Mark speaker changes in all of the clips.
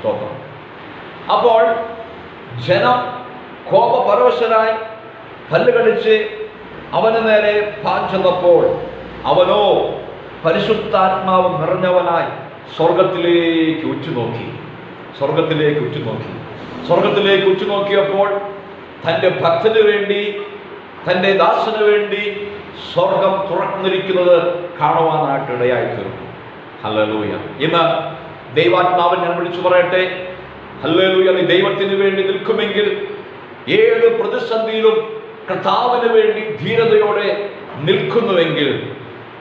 Speaker 1: സ്തോത്രം. അപ്പോൾ ജനം കോപപരവശനായി പല്ല് കടിച്ച് അവന് നേരെ പാഞ്ചെന്നപ്പോൾ അവനോ പരിശുദ്ധാത്മാവ് നിറഞ്ഞവനായി സ്വർഗത്തിലേക്ക് ഉറ്റുനോക്കി. സ്വർഗത്തിലേക്ക് ഉറ്റുനോക്കി. സ്വർഗത്തിലേക്ക് ഉറ്റുനോക്കിയപ്പോൾ തന്റെ ഭക്തന് വേണ്ടി തന്റെ ദാസന് വേണ്ടി സ്വർഗം തുറന്നിരിക്കുന്നത് കാണുവാനായിട്ട് ഇടയായി തീർന്നു ഹല്ലേലൂയ. ഇന്ന് ദൈവാത്മാവൻ ഞാൻ വിളിച്ചു പറയട്ടെ. ഹല്ലേലൂയ നീ ദൈവത്തിന് വേണ്ടി നിൽക്കുമെങ്കിൽ ഏത് പ്രതിസന്ധിയിലും കർത്താവിന് വേണ്ടി ധീരതയോടെ നിൽക്കുന്നുവെങ്കിൽ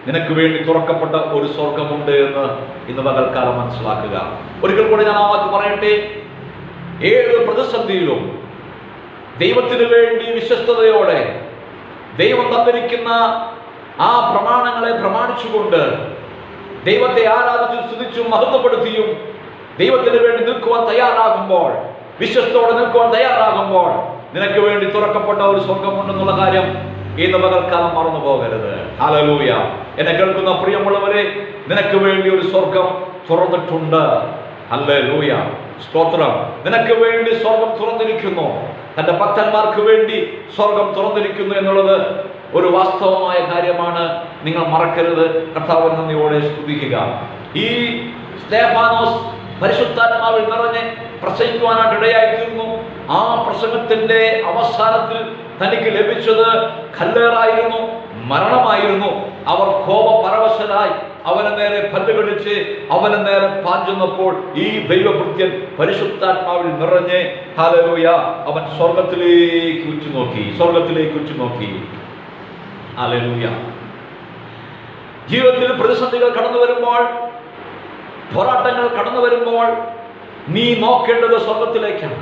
Speaker 1: നിനക്ക് വേണ്ടി തുറക്കപ്പെട്ട ഒരു സ്വർഗമുണ്ട് എന്ന് ഇന്ന് പകൽക്കാലം മനസ്സിലാക്കുക. ഒരിക്കൽ കൂടെ ഞാൻ ആ വാക്ക് പറയട്ടെ. ഏത് പ്രതിസന്ധിയിലും ദൈവത്തിന് വേണ്ടി വിശ്വസ്തതയോടെ ദൈവം തന്നിരിക്കുന്ന ആ പ്രമാണങ്ങളെ പ്രമാണിച്ചുകൊണ്ട് ദൈവത്തെ ആരാധിച്ചും സ്തുതിച്ചും മഹത്വപ്പെടുത്തിയും ദൈവത്തിന് വേണ്ടി നിൽക്കുവാൻ തയ്യാറാകുമ്പോൾ വിശ്വസ്തോടെ നിൽക്കുവാൻ തയ്യാറാകുമ്പോൾ നിനക്ക് വേണ്ടി തുറക്കപ്പെട്ട ഒരു സ്വർഗമുണ്ടെന്നുള്ള കാര്യം ഇന്ന് പകൽക്കാലം മറന്നു പോകരുത്. ഹലലൂയ എന്നെ കേൾക്കുന്ന പ്രിയമുള്ളവരെ നിനക്ക് വേണ്ടി ഒരു സ്വർഗം തുറന്നിട്ടുണ്ട്. ഹലലൂയ സ്തോത്രം. നിനക്ക് വേണ്ടി സ്വർഗം തുറന്നിരിക്കുന്നു. തന്റെ ഭക്തന്മാർക്ക് വേണ്ടി സ്വർഗം തുറന്നിരിക്കുന്നു എന്നുള്ളത് ഒരു വാസ്തവമായ കാര്യമാണ് നിങ്ങൾ മറക്കരുത്. കർത്താവ് നന്ദിയോടെ സ്തുതിക്കുക. ഈ സ്തേഫാനോസ് പരിശുദ്ധാത്മാവിൽ നിറഞ്ഞ് പ്രസംഗിക്കുവാനായിട്ട് ഇടയായിത്തീർന്നു. ആ പ്രസംഗത്തിന്റെ അവസാനത്തിൽ തനിക്ക് ലഭിച്ചത് കല്ലേറായിരുന്നു മരണമായിരുന്നു. അവർ കോപ കോപപരവശരായി അവന് നേരെ പല്ലുകടിച്ച് അവന് നേരെ പാഞ്ചുന്നപ്പോൾ ഈ ദൈവഭൃത്യൻ പരിശുദ്ധാത്മാവിൽ നിറഞ്ഞ് ഹാലലൂയ അവൻ സ്വർഗത്തിലേക്ക് ഉച്ചു നോക്കി സ്വർഗത്തിലേക്ക് ഉറ്റുനോക്കി. ഹാലലൂയ ജീവിതത്തിൽ പ്രതിസന്ധികൾ കടന്നു വരുമ്പോൾ പോരാട്ടങ്ങൾ കടന്നു വരുമ്പോൾ നീ നോക്കേണ്ടത് സ്വർഗത്തിലേക്കാണ്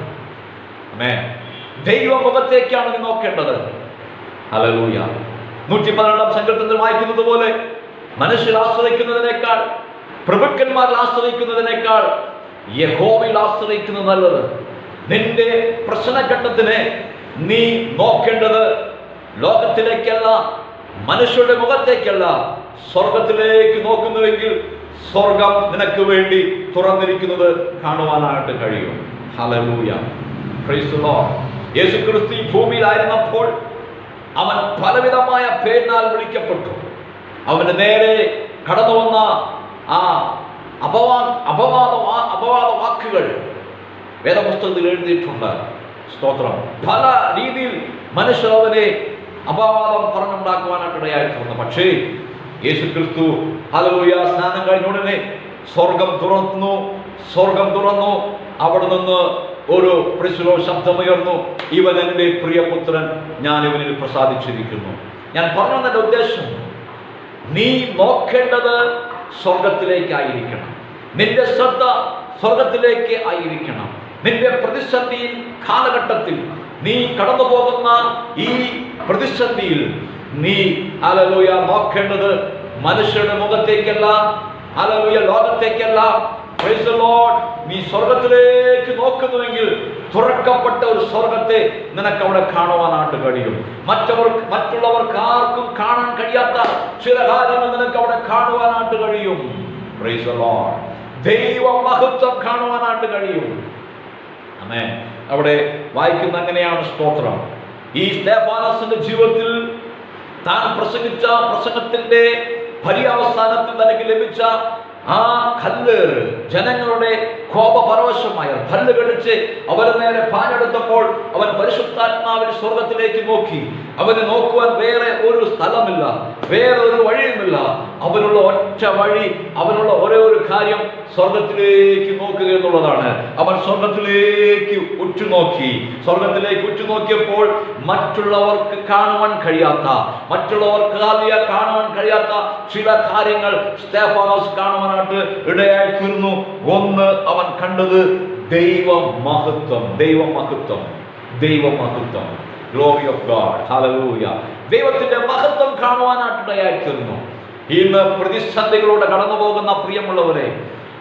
Speaker 1: ദൈവമുഖത്തേക്കാണ് നീ നോക്കേണ്ടത്. അലലൂയ നൂറ്റി പതിനെട്ടാം സങ്കല്പത്തിൽ വായിക്കുന്നത് പോലെ മനുഷ്യർ ആശ്രയിക്കുന്നതിനേക്കാൾ പ്രഭുക്കന്മാരിൽ ആശ്രയിക്കുന്നതിനേക്കാൾ യഹോവയിൽ ആശ്രയിക്കുന്നത് നല്ലത്. നിന്റെ പ്രശ്നഘട്ടത്തിന് നീ നോക്കേണ്ടത് ലോകത്തിലേക്കല്ല. മനുഷ്യരുടെ മുഖത്തേക്കല്ല സ്വർഗത്തിലേക്ക് നോക്കുന്നുവെങ്കിൽ സ്വർഗം നിനക്ക് വേണ്ടി തുറന്നിരിക്കുന്നത് കാണുവാനായിട്ട് കഴിയും. ഹലലൂയ. യേശു ക്രിസ്തു ഭൂമിയിലായിരുന്നപ്പോൾ അവൻ പലവിധമായ പേരിനാൽ വിളിക്കപ്പെട്ടു. അവന് നേരെ കടന്നു വന്ന ആ അപവാ അപവാദ അപവാദ വാക്കുകൾ വേദപുസ്തകത്തിൽ എഴുതിയിട്ടുണ്ട്. സ്തോത്രം. പല രീതിയിൽ മനുഷ്യർ അവനെ അപവാദം പറഞ്ഞുണ്ടാക്കുവാനായിട്ട് ഇടയായിട്ടുണ്ട് പക്ഷേ യേശു ക്രിസ്തു ഹലോയ സ്നാനം കഴിഞ്ഞ ഉടനെ സ്വർഗം തുറന്നു സ്വർഗം തുറന്നു. അവിടെ നിന്ന് ഒരു പ്രശ്നോ ശബ്ദമുയർന്നു. ഇവൻ എന്റെ പ്രിയപുത്രൻ ഞാൻ ഇവനിൽ പ്രസാദിച്ചിരിക്കുന്നു. ഞാൻ പറഞ്ഞു തന്നെ ഉദ്ദേശം നീ നോക്കേണ്ടത് സ്വർഗത്തിലേക്കായിരിക്കണം. നിന്റെ ശ്രദ്ധ സ്വർഗത്തിലേക്ക് ആയിരിക്കണം. നിന്റെ പ്രതിസന്ധി കാലഘട്ടത്തിൽ നീ കടന്നു പോകുന്ന ഈ പ്രതിസന്ധിയിൽ നീ അലലൂയ നോക്കേണ്ടത് മനുഷ്യരുടെ മുഖത്തേക്കല്ല അലലൂയ ലോകത്തേക്കല്ല. നീ സ്വർഗത്തിലേക്ക് നോക്കുന്നുവെങ്കിൽ തുറക്കപ്പെട്ട ഒരു സ്വർഗത്തെ നിനക്ക് അവിടെ കാണുവാനായിട്ട് കഴിയും. മറ്റവർ മറ്റുള്ളവർക്ക് ആർക്കും കാണാൻ കഴിയാത്ത ചില കാര്യങ്ങൾ നിനക്ക് അവിടെ കാണുവാനായിട്ട് കഴിയും. ദൈവ മഹത്വം കാണുവാനായിട്ട് കഴിയും. അമേ അവിടെ വായിക്കുന്ന അങ്ങനെയാണ് സ്തോത്രം. ഈ സ്തേഫാനസിന്റെ ജീവിതത്തിൽ താൻ പ്രസംഗിച്ച പ്രസംഗത്തിന്റെ പര്യാവസാനത്തിൽ തനിക്ക് ലഭിച്ച ആ കല്ല് ജനങ്ങളുടെ കോപപരവശമായ കല്ല് കടിച്ച് അവരെ നേരെ പാഞ്ഞെടുത്തപ്പോൾ അവൻ പരിശുദ്ധാത്മാവിൽ സ്വർഗത്തിലേക്ക് നോക്കി. അവന് നോക്കുവാൻ വേറെ ഒരു സ്ഥലമില്ല വേറെ ഒരു വഴിയുമില്ല. അവനുള്ള ഒറ്റ വഴി അവനുള്ള ഒരേ ഒരു കാര്യം സ്വർഗത്തിലേക്ക് നോക്കുക എന്നുള്ളതാണ്. അവൻ സ്വർഗത്തിലേക്ക് ഉറ്റുനോക്കി. സ്വർഗത്തിലേക്ക് ഉറ്റുനോക്കിയപ്പോൾ മറ്റുള്ളവർക്ക് കാണുവാൻ കഴിയാത്ത മറ്റുള്ളവർക്ക് കാണുവാൻ കഴിയാത്ത ചില കാര്യങ്ങൾ സ്തേഫാനോസ് കാണുവാനായിട്ട് ഇടയായി തീർന്നു ഒന്ന് അവൻ കണ്ടത് ദൈവ മഹത്വം ദൈവ മഹത്വം ദൈവ മഹത്വം ഗ്ലോറി ഓഫ് ഗാഡ് ഹല്ലേലൂയ ദൈവത്തിന്റെ മഹത്വം കാണുവാനായിട്ട് ഇടയായി തീർന്നു ഇന്ന് പ്രതിസന്ധികളോടെ കടന്നു പോകുന്ന പ്രിയമുള്ളവരെ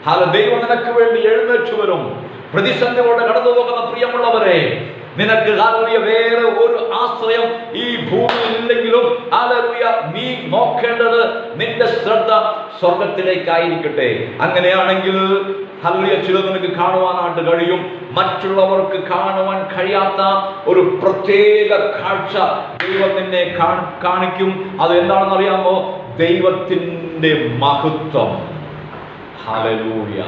Speaker 1: ഹല ദൈവം നിനക്ക് വേണ്ടി എഴുന്നേറ്റ് വരും. പ്രതിസന്ധികളോടെ കടന്നു പോകുന്ന പ്രിയമുള്ളവരെ നിനക്ക് ഹാലൂയ വേറെ ഒരു ആശ്രയം ഈ ഭൂമിയിൽ ഇല്ലെങ്കിലും ഹാലൂയ നീ നോക്കേണ്ടത് നിന്റെ ശ്രദ്ധ സ്വർഗത്തിലേക്കായിരിക്കട്ടെ അങ്ങനെയാണെങ്കിൽ ഹലിയ ചിലത് നിനക്ക് കാണുവാനായിട്ട് കഴിയും. മറ്റുള്ളവർക്ക് കാണുവാൻ കഴിയാത്ത ഒരു പ്രത്യേക കാഴ്ച ദൈവം നിന്നെ കാണിക്കും. അത് എന്താണെന്ന് അറിയാമോ ദൈവത്തിന്റെ മഹത്വം ഹലലൂയ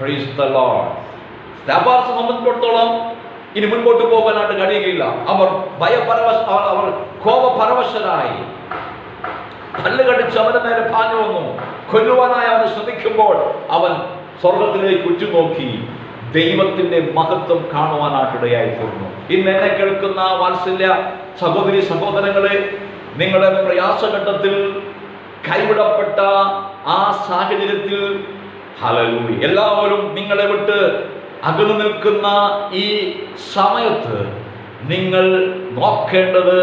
Speaker 1: പ്രൈസ് ദ സംബന്ധിച്ചിടത്തോളം ഇനി മുൻപോട്ട് പോകാനായിട്ട് കഴിയുകയില്ല. അവർ ഭയപരവശ അവർ- കോപപരവശനായി പല്ല് കടിച്ച് നേരെ പാഞ്ഞു വന്നു. കൊല്ലുവാനായി അവനെ ശ്രമിക്കുമ്പോൾ അവൻ സ്വർഗത്തിലേക്ക് ഉറ്റുനോക്കി. ദൈവത്തിന്റെ മഹത്വം കാണുവാനായിട്ടിടയായി തീർന്നു ഇന്ന് എന്നെ കേൾക്കുന്ന വാത്സല്യ സഹോദരി സഹോദരങ്ങളെ നിങ്ങളുടെ പ്രയാസഘട്ടത്തിൽ കൈവിടപ്പെട്ട ആ സാഹചര്യത്തിൽ ഹലലൂയ എല്ലാവരും നിങ്ങളെ വിട്ട് അകന്നു നിൽക്കുന്ന ഈ സമയത്ത് നിങ്ങൾ നോക്കേണ്ടത്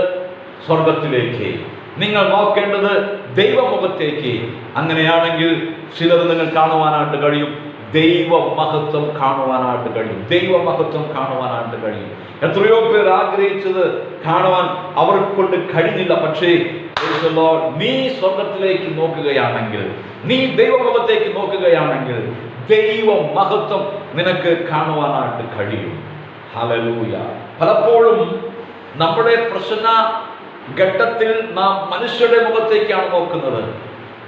Speaker 1: സ്വർഗത്തിലേക്ക് നിങ്ങൾ നോക്കേണ്ടത് ദൈവമുഖത്തേക്ക്. അങ്ങനെയാണെങ്കിൽ ചിലത് നിങ്ങൾ കാണുവാനായിട്ട് കഴിയും. ദൈവ മഹത്വം കാണുവാനായിട്ട് കഴിയും. ദൈവ മഹത്വം കാണുവാനായിട്ട് കഴിയും. എത്രയോ പേർ ആഗ്രഹിച്ചത് കാണുവാൻ അവർക്ക് കൊണ്ട് കഴിഞ്ഞില്ല. പക്ഷേ നീ സ്വർഗത്തിലേക്ക് നോക്കുകയാണെങ്കിൽ നീ ദൈവമുഖത്തേക്ക് നോക്കുകയാണെങ്കിൽ ദൈവ മഹത്വം നിനക്ക് കാണുവാനായിട്ട് കഴിയും. ഹലലൂയ പലപ്പോഴും നമ്മുടെ പ്രശ്ന ഘട്ടത്തിൽ നാം മനുഷ്യരുടെ മുഖത്തേക്കാണ് നോക്കുന്നത്.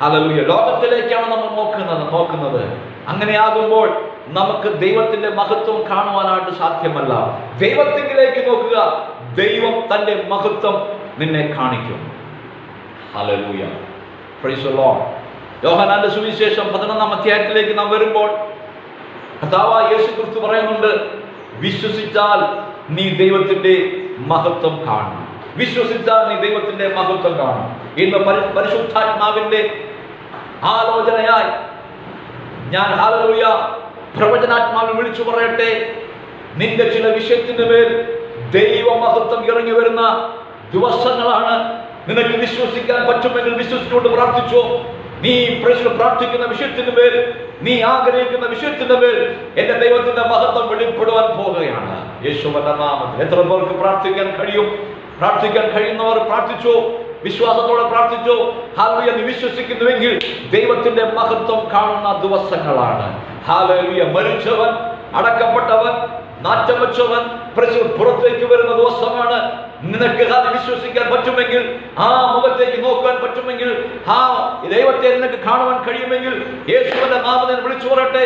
Speaker 1: ഹലലൂയ ലോകത്തിലേക്കാണ് നമ്മൾ നോക്കുന്നത് നോക്കുന്നത്. അങ്ങനെയാകുമ്പോൾ നമുക്ക് ദൈവത്തിന്റെ മഹത്വം കാണുവാനായിട്ട് സാധ്യമല്ല. ദൈവത്തിങ്കിലേക്ക് നോക്കുക. ദൈവം തന്റെ മഹത്വം നിന്നെ കാണിക്കും. ഹലലൂയ പ്രൈസ് ലോഡ് യോഹനാന്റെ സുവിശേഷം പതിനൊന്നാം അധ്യായത്തിലേക്ക് നാം വരുമ്പോൾ യേശു ക്രിസ്തു പറയുന്നുണ്ട് വിശ്വസിച്ചാൽ നീ ദൈവത്തിന്റെ മഹത്വം കാണും. വിശ്വസിച്ചാൽ നീ ദൈവത്തിന്റെ മഹത്വം കാണും. ഇന്ന് പരി- പരിശുദ്ധാത്മാവിന്റെ ആലോചനയായി ഞാൻ ഹാലലൂയ പ്രവചനാത്മാവിൽ വിളിച്ചു പറയട്ടെ. നിന്റെ ചില വിഷയത്തിന്റെ മേൽ ദൈവമഹത്വം ഇറങ്ങി വരുന്ന ദിവസങ്ങളാണ്. നിനക്ക് വിശ്വസിക്കാൻ പറ്റുമെങ്കിൽ വിശ്വസിച്ചുകൊണ്ട് പ്രാർത്ഥിച്ചോ. നീ പ്രശ്നം പ്രാർത്ഥിക്കുന്ന വിഷയത്തിന്റെ മേൽ നീ ആഗ്രഹിക്കുന്ന വിഷയത്തിന്റെ മേൽ എന്റെ ദൈവത്തിന്റെ മഹത്വം വെളിപ്പെടുവാൻ പോകുകയാണ്. യേശുവന്റെ നാമത്തിൽ എത്ര പേർക്ക് പ്രാർത്ഥിക്കാൻ കഴിയും? പ്രാർത്ഥിക്കാൻ കഴിയുന്നവർ പ്രാർത്ഥിച്ചോ? വിശ്വാസത്തോടെ പ്രാർത്ഥിച്ചോ? ഹാലിയെന്ന് വിശ്വസിക്കുന്നുവെങ്കിൽ ദൈവത്തിന്റെ മഹത്വം കാണുന്ന ദിവസങ്ങളാണ്. ഹാലിയ മരിച്ചവൻ അടക്കപ്പെട്ടവൻ നാറ്റം വെച്ചവൻ പ്രശ്നം പുറത്തേക്ക് വരുന്ന ദിവസമാണ്. നിനക്ക് അത് വിശ്വസിക്കാൻ പറ്റുമെങ്കിൽ ആ മുഖത്തേക്ക് നോക്കാൻ പറ്റുമെങ്കിൽ ആ ദൈവത്തെ നിനക്ക് കാണുവാൻ കഴിയുമെങ്കിൽ യേശുവിന്റെ നാമത്തിൽ വിളിച്ചു പറയട്ടെ.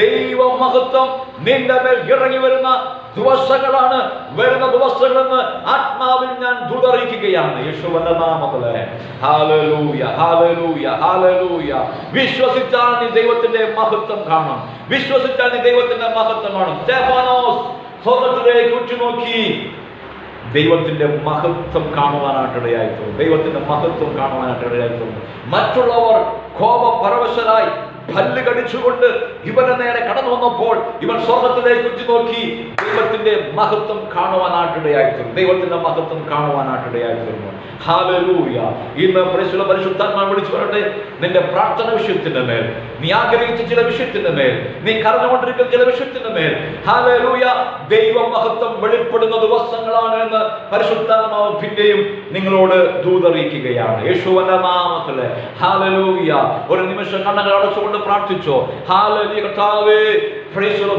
Speaker 1: ദൈവ മഹത്വം നിന്റെ മേൽ ഇറങ്ങി വരുന്ന ദിവസങ്ങളാണ്. വരുന്ന ദിവസങ്ങളെന്ന് ആത്മാവിൽ ഞാൻ ദൂതറിയിക്കുകയാണ് യേശുവന്റെ നാമത്തിലെ. ഹാലലൂയ ഹാലലൂയ ഹാലലൂയ വിശ്വസിച്ചാൽ നീ ദൈവത്തിന്റെ മഹത്വം കാണണം. വിശ്വസിച്ചാൽ നീ ദൈവത്തിന്റെ മഹത്വം കാണും സ്വർഗത്തിലേക്ക് ഉറ്റുനോക്കി ദൈവത്തിന്റെ മഹത്വം കാണുവാനായിട്ടിടയായി തോന്നും ദൈവത്തിന്റെ മഹത്വം കാണുവാനായിട്ടിടയായി തോന്നും മറ്റുള്ളവർ കോപപരവശരായി പല്ല് കടിച്ചുകൊണ്ട് ഇവനെ നേരെ കടന്നു വന്നപ്പോൾ ഇവൻ സ്വർഗത്തിലേക്ക് ഉച്ചു നോക്കി ദൈവത്തിന്റെ മഹത്വം കാണുവാനായിട്ടിടയായി തീർന്നു ദൈവത്തിന്റെ മഹത്വം കാണുവാനായിട്ടിടയായി തീർന്നു ഹാലലൂയ ഇന്ന് പരിശുദ്ധ പരിശുദ്ധാത്മാ വിളിച്ചു പറയട്ടെ. നിന്റെ പ്രാർത്ഥന വിഷയത്തിന്റെ മേൽ നീ ആഗ്രഹിച്ച ചില വിഷയത്തിന്റെ മേൽ നീ കറഞ്ഞുകൊണ്ടിരിക്കുന്ന ചില വിഷയത്തിന്റെ മേൽ. ഹാലലൂയ ദൈവ മഹത്വം വെളിപ്പെടുന്ന ദിവസങ്ങളാണ് എന്ന് പരിശുദ്ധാത്മാവ് പിന്നെയും നിങ്ങളോട് ദൂതറിയിക്കുകയാണ്. യേശുവന്റെ നാമത്തിൽ. ഹാലലൂയ ഒരു നിമിഷം കണ്ണുകൾ അടച്ചുകൊണ്ട് പ്രാർത്ഥിച്ചോ. ഹാലലൂയ കർത്താവേ പ്രൈസുള്ള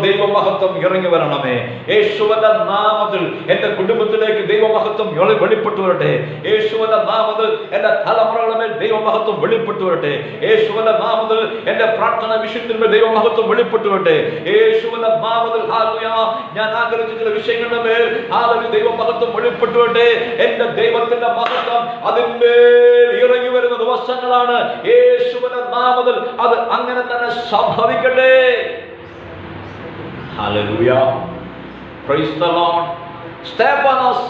Speaker 1: ദൈവമഹത്വം ഇറങ്ങി വരണമേ. യേശുവന്റെ നാമത്തിൽ എന്റെ കുടുംബത്തിലേക്ക് ദൈവമഹത്വം വെളിപ്പെട്ടു വരട്ടെ. യേശുവന്റെ നാമത്തിൽ എന്റെ തലമുറകളുടെ ദൈവമഹത്വം വെളിപ്പെട്ടു വരട്ടെ. യേശുവന്റെ നാമത്തിൽ എന്റെ പ്രാർത്ഥന വിഷയത്തിന്മേൽ ദൈവമഹത്വം വെളിപ്പെട്ടു വരട്ടെ. യേശുവന്റെ നാമത്തിൽ ഞാൻ ആഗ്രഹിച്ച ചില വിഷയങ്ങളുടെ മേൽ ഹാലു ദൈവമഹത്വം വെളിപ്പെട്ടു വരട്ടെ. എന്റെ ദൈവത്തിന്റെ മഹത്വം അതിന്മേൽ ഇറങ്ങി വരുന്ന ദിവസങ്ങളാണ്. യേശുവന്റെ നാമത്തിൽ അത് അങ്ങനെ തന്നെ സംഭവിക്കട്ടെ.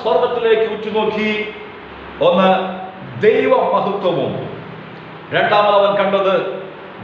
Speaker 1: സ്വർഗത്തിലേക്ക് ഉറ്റുനോക്കി. ഒന്ന് ദൈവ മഹത്വവും രണ്ടാമത് അവൻ കണ്ടത്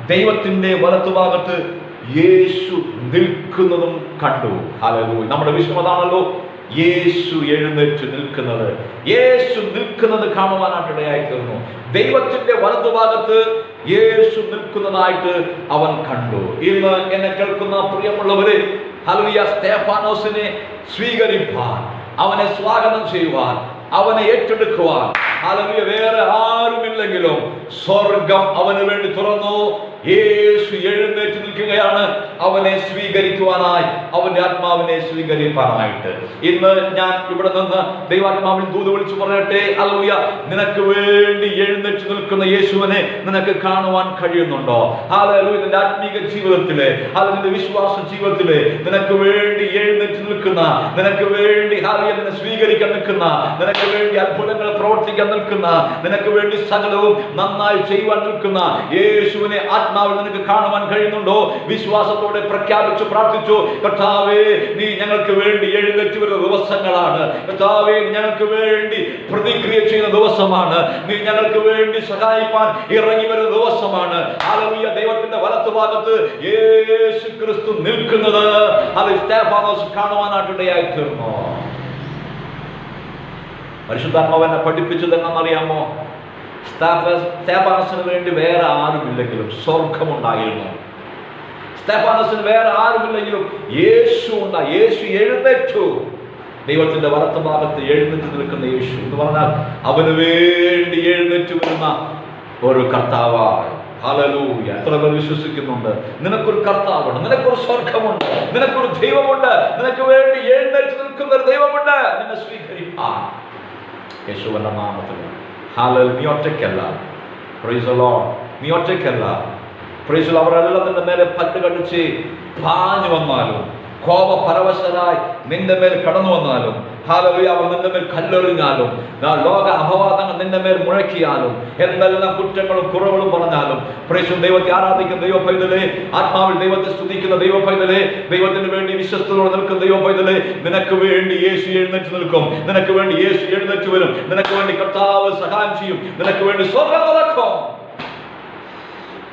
Speaker 1: ദൈവത്തിന്റെ വലത്തുഭാഗത്ത് യേശു നിൽക്കുന്നതും കണ്ടു. ഹല്ലേലൂയ നമ്മുടെ വിഷമതാണല്ലോ യേശു എഴുന്നേറ്റ് നിൽക്കുന്നത്. യേശു നിൽക്കുന്നത് കാണുവാനായിട്ട് ഇടയായി തീർന്നു ദൈവത്തിന്റെ വലതുഭാഗത്ത് യേശു നിൽക്കുന്നതായിട്ട് അവൻ കണ്ടു. ഇന്ന് എന്നെ കേൾക്കുന്ന പ്രിയമുള്ളവരെ ഹലുയ സ്തേഫാനോസിനെ സ്വീകരിപ്പാൻ അവനെ സ്വാഗതം ചെയ്യുവാൻ അവനെ ഏറ്റെടുക്കുവാൻ. അല്ലെങ്കിൽ വേറെ ആരുമില്ലെങ്കിലും സ്വർഗം അവന് വേണ്ടി തുറന്നു. യേശു എഴുന്നേറ്റ് നിൽക്കുകയാണ്. അവനെ സ്വീകരിക്കുവാനായി അവന്റെ ആത്മാവിനെ സ്വീകരിക്കാനായിട്ട് ഇന്ന് ഞാൻ ഇവിടെ നിന്ന് ദൈവാത്മാവിൽ ദൂത് വിളിച്ചു പറയട്ടെ അലൂയ നിനക്ക് വേണ്ടി എഴുന്നേറ്റ് നിൽക്കുന്ന യേശുവിനെ നിനക്ക് കാണുവാൻ കഴിയുന്നുണ്ടോ? ഹാലലൂയ നിന്റെ ആത്മീക ജീവിതത്തിലെ അത് നിന്റെ വിശ്വാസ ജീവിതത്തിലെ നിനക്ക് വേണ്ടി എഴുന്നേറ്റ് നിൽക്കുന്ന നിനക്ക് വേണ്ടി ഹാലിയ സ്വീകരിക്കാൻ നിൽക്കുന്ന നിനക്ക് വേണ്ടി അത്ഭുതങ്ങൾ പ്രവർത്തിക്കാൻ നിൽക്കുന്ന നിനക്ക് വേണ്ടി സകലവും നന്നായി ചെയ്യുവാൻ നിൽക്കുന്ന യേശുവിനെ ആത്മാവിൽ നിനക്ക് കാണുവാൻ കഴിയുന്നുണ്ടോ? വിശ്വാസത്തോടെ പ്രഖ്യാപിച്ചു പ്രാർത്ഥിച്ചു. കർത്താവേ നീ ഞങ്ങൾക്ക് വേണ്ടി എഴുന്നേറ്റ് വരുന്ന ദിവസങ്ങളാണ്. കർത്താവേ ഞങ്ങൾക്ക് വേണ്ടി പ്രതിക്രിയ ചെയ്യുന്ന ദിവസമാണ്. നീ ഞങ്ങൾക്ക് വേണ്ടി സഹായിപ്പാൻ ഇറങ്ങി വരുന്ന ദിവസമാണ്. ആലമീയ ദൈവത്തിന്റെ വലത്ത് ഭാഗത്ത് യേശു ക്രിസ്തു നിൽക്കുന്നത്. അത് സ്റ്റേഫാനോസ് കാണുവാനായിട്ടിടയായി തീർന്നു പരിശുദ്ധാത്മാവനെ പഠിപ്പിച്ചത് എന്നറിയാമോ വേണ്ടി വേറെ ആരുമില്ലെങ്കിലും സ്വർഗമുണ്ടായിരുന്നു. സ്തേഫാനസിന് വേറെ ആരുമില്ലെങ്കിലും യേശു ഉണ്ട. യേശു എഴുന്നേറ്റു. ദൈവത്തിന്റെ വലത്ത് ഭാഗത്ത് എഴുന്നേറ്റ് നിൽക്കുന്ന യേശു എന്ന് പറഞ്ഞാൽ അവന് വേണ്ടി എഴുന്നേറ്റ് വരുന്ന ഒരു കർത്താവാണ് ഹല്ലേലൂയ. എത്ര പേർ വിശ്വസിക്കുന്നുണ്ട്? നിനക്കൊരു കർത്താവുണ്ട് നിനക്കൊരു സ്വർഗമുണ്ട് നിനക്കൊരു ദൈവമുണ്ട് നിനക്ക് വേണ്ടി എഴുന്നേറ്റ് നിൽക്കുന്ന ഒരു ദൈവമുണ്ട്. നിന്നെ സ്വീകരിപ്പാൻ. യേശുവിന്റെ നാമത്തിൽ. ഹലൽ നീ ഒറ്റയ്ക്കല്ല. പ്രൈസ് നീ ഒറ്റയ്ക്കല്ല. പ്രൈസ് അവരെല്ലാം നിന്റെ നേരെ പല്ല് കടിച്ച് പാഞ്ഞു വന്നാലും കോപ പരവശരായി നിന്റെ മേൽ കടന്നു വന്നാലും ഹാലവി അവർ നിന്റെ മേൽ കല്ലെറിഞ്ഞാലും ലോക അപവാദങ്ങൾ നിന്റെ മേൽ മുഴക്കിയാലും എന്തെല്ലാം കുറ്റങ്ങളും കുറവുകളും പറഞ്ഞാലും പ്രേശു ദൈവത്തെ ആരാധിക്കുന്ന ദൈവ പൈതലേ ആത്മാവിൽ ദൈവത്തെ സ്തുതിക്കുന്ന ദൈവ പൈതലേ ദൈവത്തിന് വേണ്ടി വിശ്വസ്തയോടെ നിൽക്കുന്ന ദൈവ പൈതലേ നിനക്ക് വേണ്ടി യേശു എഴുന്നേറ്റ് നിൽക്കും നിനക്ക് വേണ്ടി യേശു എഴുന്നേറ്റ് വരും നിനക്ക് വേണ്ടി കർത്താവ് സഹായം ചെയ്യും നിനക്ക് വേണ്ടി സ്വർഗം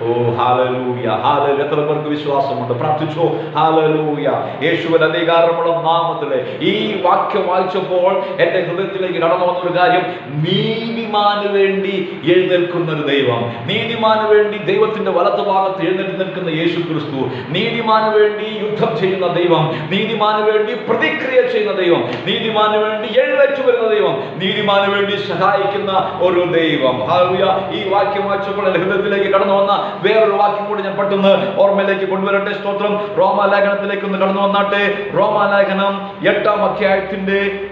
Speaker 1: ഓ ഹാലലൂയ. ഹാലലൂയ. എത്ര പേർക്ക് വിശ്വാസമുണ്ട്? പ്രാർത്ഥിച്ചോ. ഹാലലൂയ. യേശുവിന്റെ അധികാരമുള്ള നാമത്തിലെ ഈ വാക്യം വായിച്ചപ്പോൾ എന്റെ ഹൃദയത്തിലേക്ക് കടന്നു വന്ന ഒരു കാര്യം. നീതിമാന് വേണ്ടി എഴുന്നേൽക്കുന്ന ഒരു ദൈവം. നീതിമാന് വേണ്ടി ദൈവത്തിന്റെ വലത്ത് ഭാഗത്ത് എഴുന്നേറ്റ് നിൽക്കുന്ന യേശു ക്രിസ്തു നീതിമാന് വേണ്ടി യുദ്ധം ചെയ്യുന്ന ദൈവം. നീതിമാന് വേണ്ടി പ്രതിക്രിയ ചെയ്യുന്ന ദൈവം. നീതിമാന് വേണ്ടി എഴുന്നേറ്റ് വരുന്ന ദൈവം. നീതിമാന് വേണ്ടി സഹായിക്കുന്ന ഒരു ദൈവം. ഹാലൂയ ഈ വാക്യം വായിച്ചപ്പോൾ എന്റെ ഹൃദയത്തിലേക്ക് കടന്നു വന്ന വേറൊരു വാക്യം കൂടി ഞാൻ പെട്ടെന്ന് ഓർമ്മയിലേക്ക് കൊണ്ടുവരട്ടെ. സ്തോത്രം. റോമാലേഖനത്തിലേക്ക് ഒന്ന് കടന്നു വന്നാട്ടെ. റോമാലേഖനം എട്ടാം അധ്യായത്തിന്റെ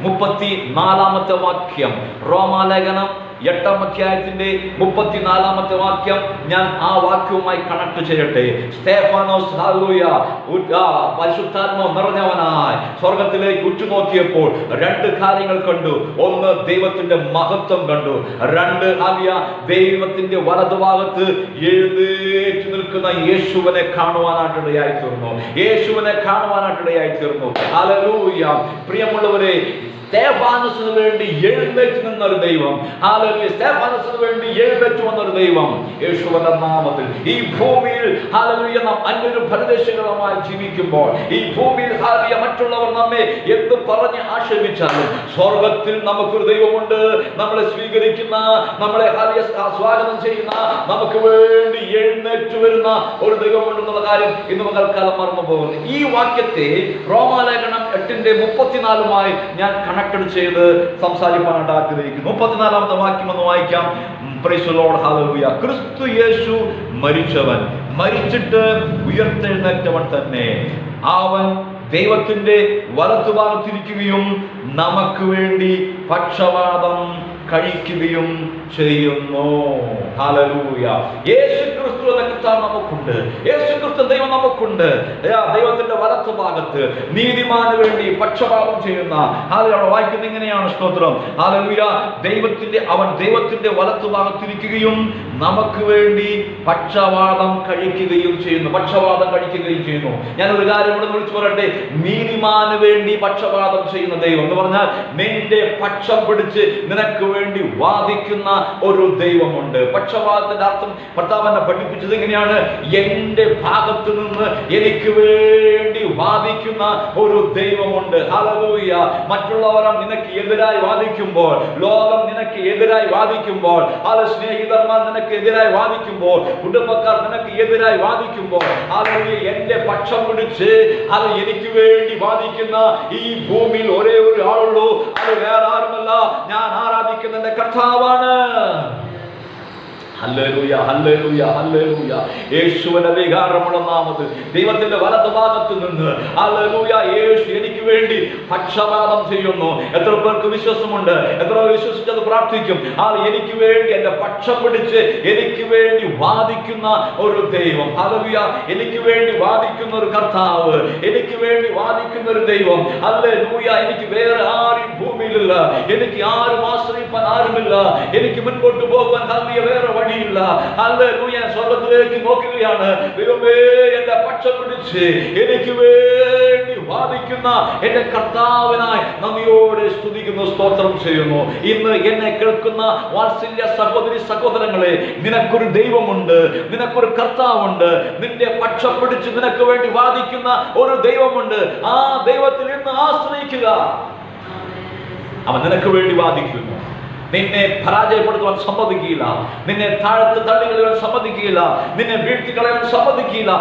Speaker 1: മുപ്പത്തി നാലാമത്തെ വാക്യം. റോമാലേഖനം എട്ടാം അധ്യായത്തിന്റെ മുപ്പത്തിനാലാമത്തെ വാക്യം ഞാൻ ആ വാക്യവുമായി കണക്ട് ചെയ്യട്ടെ. സ്റ്റേഫാനോസ് പരിശുദ്ധാത്മാവ് നിറഞ്ഞവനായി സ്വർഗത്തിലേക്ക് ഉറ്റുനോക്കിയപ്പോൾ രണ്ട് കാര്യങ്ങൾ കണ്ടു. ഒന്ന് ദൈവത്തിന്റെ മഹത്വം കണ്ടു. രണ്ട് ആവിയ ദൈവത്തിന്റെ വലതുഭാഗത്ത് എഴുന്നേറ്റ് നിൽക്കുന്ന യേശുവിനെ കാണുവാനായിട്ടിടയായി തീർന്നു യേശുവിനെ കാണുവാനായിട്ടിടയായി തീർന്നു ഹല്ലേലൂയ. പ്രിയമുള്ളവരെ സ്തേഫാനസിന് വേണ്ടി എഴുന്നേറ്റ് നിന്ന ഒരു ദൈവം. ഹാലലൂയ സ്തേഫാനസിന് വേണ്ടി എഴുന്നേറ്റ് വന്നൊരു ദൈവം. യേശുവന്റെ നാമത്തിൽ ഈ ഭൂമിയിൽ ഹാലലൂയ നാം അന്യൊരു ഫലദേശങ്ങളുമായി ജീവിക്കുമ്പോൾ ഈ ഭൂമിയിൽ ഹാലിയ മറ്റുള്ളവർ നമ്മെ എന്ത് പറഞ്ഞ് ആക്ഷേപിച്ചാലും സ്വർഗത്തിൽ നമുക്കൊരു ദൈവമുണ്ട്. നമ്മളെ സ്വീകരിക്കുന്ന നമ്മളെ ഹാലിയ സ്വാഗതം ചെയ്യുന്ന നമുക്ക് വേണ്ടി എഴുന്നേറ്റ് വരുന്ന ഒരു ദൈവമുണ്ടെന്നുള്ള കാര്യം ഇന്ന് മകൾക്കാലം മറന്നു പോകുന്നു ഈ വാക്യത്തെ റോമാലേഖനം എട്ടിന്റെ മുപ്പത്തിനാലുമായി ഞാൻ കണക്റ്റഡ് ചെയ്ത് സംസാരിക്കാനായിട്ട് ആഗ്രഹിക്കുന്നു. മുപ്പത്തിനാലാമത്തെ വാക്യം ഒന്ന് വായിക്കാം. ക്രിസ്തു യേശു മരിച്ചവൻ. മരിച്ചിട്ട് ഉയർത്തെഴുന്നേറ്റവൻ തന്നെ. അവൻ ദൈവത്തിന്റെ വലത്തുഭാഗത്തിരിക്കുകയും നമുക്ക് വേണ്ടി പക്ഷവാദം കഴിക്കുകയും ചെയ്യുന്നു. ഹല്ലേലൂയ. യേശു ക്രിസ്തു എന്ന കർത്താവ് നമുക്കുണ്ട്. യേശു ക്രിസ്തു ദൈവം നമുക്കുണ്ട്. ദൈവത്തിന്റെ വലത്ത് ഭാഗത്ത് നീതിമാന് വേണ്ടി പക്ഷപാതം ചെയ്യുന്ന ഹാലയുടെ വായിക്കുന്നത് ഇങ്ങനെയാണ് സ്തോത്രം. ഹാലലൂയ ദൈവത്തിന്റെ അവൻ ദൈവത്തിന്റെ വലത്ത് ഭാഗത്തിരിക്കുകയും നമുക്ക് വേണ്ടി പക്ഷവാദം കഴിക്കുകയും ചെയ്യുന്നു. പക്ഷവാദം കഴിക്കുകയും ചെയ്യുന്നു. ഞാൻ ഒരു കാര്യം ഇവിടെ വിളിച്ചു പറയട്ടെ. നീതിമാന് വേണ്ടി പക്ഷപാതം ചെയ്യുന്ന ദൈവം എന്ന് പറഞ്ഞാൽ നിന്റെ പക്ഷം പിടിച്ച് നിനക്ക് വേണ്ടി വാദിക്കുന്ന ഒരു ദൈവമുണ്ട്. പക്ഷപാതത്തിന്റെ അർത്ഥം ഭർത്താവെന്നെ പഠിപ്പിച്ചത് എങ്ങനെയാണ് എന്റെ ഭാഗത്ത് നിന്ന് എനിക്ക് വേണ്ടി വാദിക്കുന്ന ഒരു ദൈവമുണ്ട്. ഹല്ലേലൂയ മറ്റുള്ളവർ നിനക്ക് എതിരായി വാദിക്കുമ്പോൾ ലോകം നിനക്ക് എതിരായി വാദിക്കുമ്പോൾ അത് സ്നേഹിതന്മാർ നിനക്ക് എതിരായി വാദിക്കുമ്പോൾ കുടുംബക്കാർ നിനക്ക് എതിരായി വാദിക്കുമ്പോൾ ഹല്ലേലൂയ എന്റെ പക്ഷം പിടിച്ച് അത് എനിക്ക് വേണ്ടി വാദിക്കുന്ന ഈ ഭൂമിയിൽ ഒരേ ഒരു ആളുള്ളൂ. അത് വേറെ ആരുമല്ല. ഞാൻ ആരാധിക്കുന്ന എന്റെ കർത്താവാണ്. 자. ഹല്ലേലൂയ ഹല്ലേലൂയ ഹല്ലേലൂയ. യേശുവിന്റെ വികാരമുള്ള നാമത്തിൽ ദൈവത്തിന്റെ വലത് ഭാഗത്ത് നിന്ന് ഹല്ലേലൂയ യേശു എനിക്ക് വേണ്ടി പക്ഷപാതം ചെയ്യുന്നു. എത്ര പേർക്ക് വിശ്വാസമുണ്ട്? എത്ര വിശ്വസിച്ചത് പ്രാർത്ഥിക്കും? ആ എനിക്ക് വേണ്ടി എന്റെ പക്ഷം പിടിച്ച് എനിക്ക് വേണ്ടി വാദിക്കുന്ന ഒരു ദൈവം. ഹല്ലേലൂയ. എനിക്ക് വേണ്ടി വാദിക്കുന്ന ഒരു കർത്താവ്. എനിക്ക് വേണ്ടി വാദിക്കുന്ന ഒരു ദൈവം. ഹല്ലേലൂയ. എനിക്ക് വേറെ ആരും ഭൂമിയിലില്ല. എനിക്ക് ആരും ആശ്രയിപ്പാൻ ആരുമില്ല. എനിക്ക് മുൻപോട്ട് പോകാൻ ഹലിയ വേറെ വഴിയില്ല. ഹല്ലേലൂയ സ്വർഗത്തിലേക്ക് നോക്കുകയാണ്. ദൈവമേ എന്റെ പക്ഷം പിടിച്ച് എനിക്ക് വേണ്ടി വാദിക്കുന്ന എന്റെ കർത്താവിനായി നന്ദിയോടെ സ്തുതിക്കുന്നു സ്തോത്രം ചെയ്യുന്നു. ഇന്ന് എന്നെ കേൾക്കുന്ന വാത്സല്യ സഹോദരി സഹോദരങ്ങളെ നിനക്കൊരു ദൈവമുണ്ട് നിനക്കൊരു കർത്താവുണ്ട്. നിന്റെ പക്ഷം പിടിച്ച് നിനക്ക് വേണ്ടി വാദിക്കുന്ന ഒരു ദൈവമുണ്ട്. ആ ദൈവത്തിൽ ഇന്ന് ആശ്രയിക്കുക. അവൻ നിനക്ക് വേണ്ടി വാദിക്കുന്നു. നിന്നെ പരാജയപ്പെടുത്തുവാൻ സമ്മതിക്കില്ല നിന്നെ താഴത്ത് തള്ളികളയാൻ സമ്മതിക്കില്ല നിന്നെ വീഴ്ത്തി കളയാൻ സമ്മതിക്കില്ല